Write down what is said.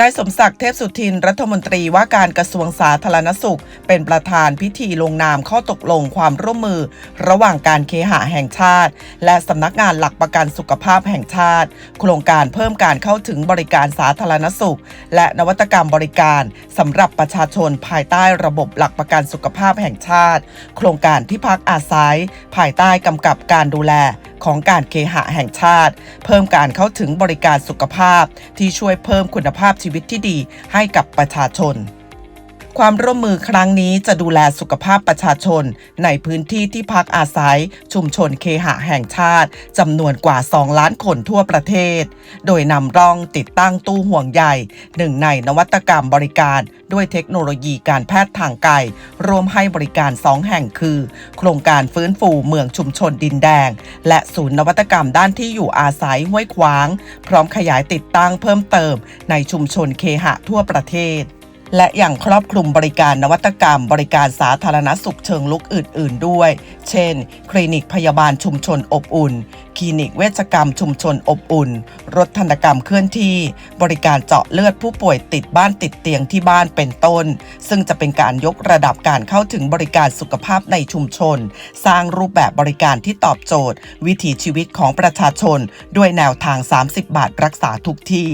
นายสมศักดิ์เทพสุทิน รัฐมนตรีว่าการกระทรวงสาธารณสุข เป็นประธานพิธีลงนามข้อตกลงความร่วมมือ ระหว่างการเคหะแห่งชาติ และสำนักงานหลักประกันสุขภาพแห่งชาติ โครงการเพิ่มการเข้าถึงบริการสาธารณสุข และนวัตกรรมบริการสำหรับประชาชนภายใต้ระบบหลักประกันสุขภาพแห่งชาติ โครงการที่พักอาศัย ภายใต้กำกับการดูแล ของการเคหะแห่งชาติ เพิ่มการเข้าถึงบริการสุขภาพที่ช่วยเพิ่มคุณภาพชีวิตที่ดีให้กับประชาชน ความร่วมมือครั้งนี้จะดูแลสุขภาพประชาชน ในพื้นที่ที่พักอาศัย ชุมชนเคหะแห่งชาติจำนวนกว่า 2 ล้านคนทั่วประเทศ โดยนำร่องติดตั้งตู้ห่วงใยหนึ่งในนวัตกรรมบริการ ด้วยเทคโนโลยีการแพทย์ทางไกลรวมให้บริการ 2 แห่งคือ โครงการฟื้นฟูเมืองชุมชนดินแดง และศูนย์นวัตกรรมด้านที่อยู่อาศัยห้วยขวาง พร้อมขยายติดตั้งเพิ่มเติม ในชุมชนเคหะทั่วประเทศ และอย่างครอบคลุมบริการนวัตกรรม บริการสาธารณสุขเชิงลุกอื่น ๆ ด้วย เช่น คลินิกพยาบาลชุมชนอบอุ่น คลินิกเวชกรรมชุมชนอบอุ่น รถธนกรรมเคลื่อนที่ บริการเจาะเลือดผู้ป่วยติดบ้านติดเตียงที่บ้านเป็นต้น ซึ่งจะเป็นการยกระดับการเข้าถึงบริการสุขภาพในชุมชน สร้างรูปแบบบริการที่ตอบโจทย์ วิถีชีวิตของประชาชน ด้วยแนวทาง 30 บาทรักษาทุกที่